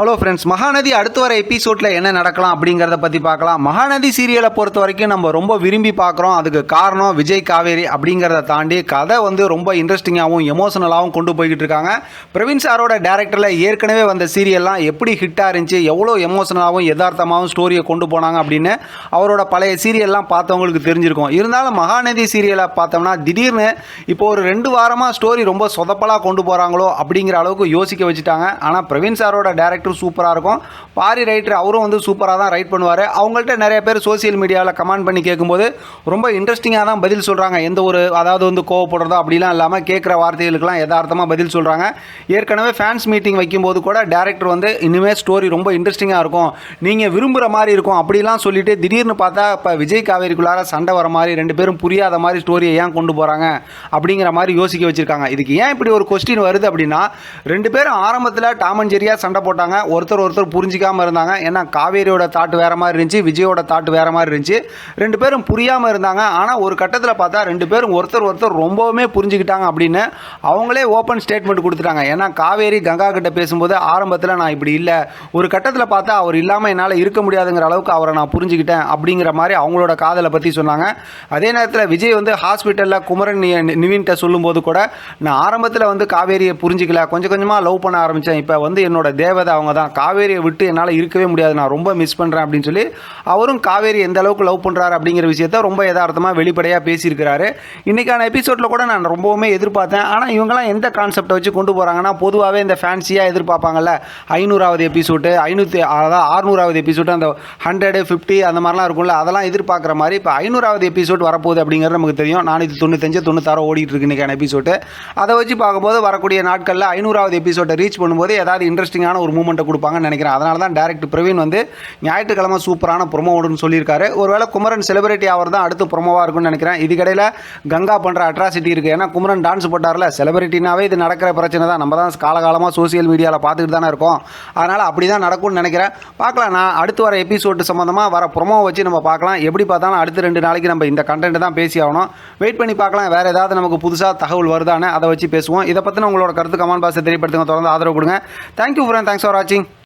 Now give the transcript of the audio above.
Hello friends Mahanadi அடுத்து வர எபிசோடில் என்ன நடக்கலாம் அப்படிங்கிறத பற்றி பார்க்கலாம். மகாநதி சீரியலை பொறுத்த வரைக்கும் நம்ம ரொம்ப விரும்பி பார்க்குறோம். அதுக்கு காரணம் விஜய் காவேரி அப்படிங்கிறத தாண்டி கதை வந்து ரொம்ப இன்ட்ரெஸ்டிங்காகவும் எமோஷனலாகவும் கொண்டு போய்கிட்டு இருக்காங்க. பிரவீன் சாரோட டேரக்டரில் ஏற்கனவே வந்த சீரியல்லாம் எப்படி ஹிட்டாக இருந்துச்சு எவ்வளோ எமோஷனலாகவும் யதார்த்தமாகவும் ஸ்டோரியை கொண்டு போனாங்க அப்படின்னு அவரோட பழைய சீரியல்லாம் பார்த்தவங்களுக்கு தெரிஞ்சிருக்கும். இருந்தாலும் மகாநதி சீரியலை பார்த்தோம்னா திடீர்னு இப்போ ஒரு ரெண்டு வாரமாக ஸ்டோரி ரொம்ப சொதப்பலாக கொண்டு போகிறாங்களோ அப்படிங்கிற அளவுக்கு யோசிக்க வச்சுட்டாங்க. ஆனால் பிரவீன் சாரோட டேரக்டர் சூப்பராக இருக்கும். பாரி ரைட்டர் அவரும் வந்து சூப்பராக தான் ரைட் பண்ணுவார். அவங்கள்ட்ட நிறைய பேர் சோஷியல் மீடியாவில் கமெண்ட் பண்ணி கேட்கும்போது ரொம்ப இன்ட்ரெஸ்டிங்காக தான் பதில் சொல்கிறாங்க எந்த ஒரு அதாவது வந்து கோவப்படுறதோ அப்படிலாம் இல்லாமல் கேட்குற வார்த்தைகளுக்கெல்லாம் யதார்த்தமாக பதில் சொல்கிறாங்க ஏற்கனவே ஃபேன்ஸ் மீட்டிங் வைக்கும்போது கூட டேரக்டர் வந்து இனிமேல் ஸ்டோரி ரொம்ப இன்ட்ரெஸ்டிங்காக இருக்கும். நீங்கள் விரும்புகிற மாதிரி இருக்கும் அப்படிலாம் சொல்லிட்டு திடீர்னு பார்த்தா இப்போ விஜய் காவேரிக்குள்ளார சண்டை வர மாதிரி ரெண்டு பேரும் புரியாத மாதிரி ஸ்டோரியை ஏன் கொண்டு போகிறாங்க அப்படிங்கிற மாதிரி யோசிக்க வச்சுருக்காங்க. இதுக்கு ஏன் இப்படி ஒரு கொஸ்டின் வருது அப்படின்னா ரெண்டு பேரும் ஆரம்பத்தில் டாமன் ஜெரியாக சண்டை போட்டாங்க. ஒருத்தர் ஒருத்தர் புரிஞ்சிக்காமல் இருந்தாங்க. ஏன்னா காவேரியோட தாட்டு வேற மாதிரி இருந்துச்சு விஜயோட தாட்டு வேற மாதிரி இருந்துச்சு. ரெண்டு பேரும் புரியாமல் இருந்தாங்க. ஆனால் ஒரு கட்டத்தில் பார்த்தா ரெண்டு பேரும் ஒருத்தர் ஒருத்தர் ரொம்பவுமே புரிஞ்சுக்கிட்டாங்க அப்படின்னு அவங்களே ஓப்பன் ஸ்டேட்மெண்ட் கொடுத்துட்டாங்க. ஏன்னா காவேரி கங்கா கிட்ட பேசும்போது ஆரம்பத்தில் நான் இப்படி இல்லை. ஒரு கட்டத்தில் பார்த்தா அவர் இல்லாமல் என்னால் இருக்க முடியாதுங்கிற அளவுக்கு அவரை நான் புரிஞ்சுக்கிட்டேன் அப்படிங்கிற மாதிரி அவங்களோட காதலை பற்றி சொன்னாங்க. அதே நேரத்தில் விஜய் வந்து ஹாஸ்பிட்டலில் குமரன் நிவின்கிட்ட சொல்லும்போது கூட நான் ஆரம்பத்தில் வந்து காவேரியை புரிஞ்சிக்கல. கொஞ்சம் கொஞ்சமாக லவ் பண்ண ஆரம்பித்தேன் இப்போ வந்து என்னோட தேவதை அவங்க தான். காவேரியை விட்டு என்னால் இருக்கவே முடியாது. நான் ரொம்ப மிஸ் பண்ணுறேன் அப்படின்னு சொல்லி அவரும் காவேரி எந்த அளவுக்கு லவ் பண்ணுறாரு அப்படிங்கிற விஷயத்த ரொம்ப யதார்த்தமாக வெளிப்படையாக பேசியிருக்கிறாரு. இன்றைக்கான எபிசோடில் கூட நான் ரொம்பவுமே எதிர்பார்த்தேன். ஆனால் இவங்கெல்லாம் எந்த கான்செப்டை வச்சு கொண்டு போகிறாங்கன்னா பொதுவாகவே இந்த ஃபேன்சியாக எதிர்பார்ப்பாங்கல்ல? ஐநூறாவது எபிசோடு ஐநூற்றி அதாவது ஆறுநூறாவது எபிசோடு அந்த ஹண்ட்ரடு ஃபிஃப்டி அந்த மாதிரிலாம் இருக்கும்ல அதெல்லாம் எதிர்பார்க்குற மாதிரி இப்போ ஐநூறாவது எபிசோட் வரப்போகுது அப்படிங்கிறது நமக்கு தெரியும். நானூற்றி தொண்ணூத்தஞ்சு தொண்ணூத்தாறு ஓடிட்டு இருக்கு இன்றைக்கான எபிசோடு அதை வச்சு பார்க்கும்போது வரக்கூடிய நாட்களில் ஐநூறாவது எபிசோட்டை ரீச் பண்ணும்போது ஏதாவது இன்ட்ரெஸ்டிங்கான ஒரு மூமெண்ட்டை கொடுப்பாங்கன்னு நினைக்கிறேன். அதனால தான் டேரக்ட் பிரவீன் வந்து ஞாயிற்றுக்கிழமை சூப்பரான ப்ரொமோ ஓடுன்னு சொல்லியிருக்காரு. ஒருவேளை குமரன் செலிபிரிட்டி அவர் தான் அடுத்து ப்ரொமோவாக இருக்கும்னு நினைக்கிறேன். இதுக்கடையில் கங்கா பண்ணுற அட்ராசிட்டி இருக்குது ஏன்னா குமரன் டான்ஸ் போட்டார்ல செலிபிரிட்டினாவே இது நடக்கிற பிரச்சனை தான். நம்ம தான் காலகாலமாக சோஷியல் மீடியாவில் பார்த்துக்கிட்டு தானே இருக்கோம். அதனால் அப்படி தான் நடக்கும்னு நினைக்கிறேன். பார்க்கலாம். நான் அடுத்து வர எபிசோடு சம்மந்தமாக வர ப்ரொமோ வச்சு நம்ம பார்க்கலாம். எப்படி பார்த்தாலும் அடுத்த ரெண்டு நாளைக்கு நம்ம இந்த கண்டென்ட் தான் பேசி ஆகணும். வெயிட் பண்ணி பார்க்கலாம். வேறு ஏதாவது நமக்கு புதுசாக தகவல் வருதானே அதை வச்சு பேசுவோம். இதை பற்றின உங்களோட கருத்து கமெண்ட் பாக்ஸை தெரியப்படுத்துங்க. தொடர்ந்து ஆதரவு கொடுங்க. Thank you friend thanks for watching.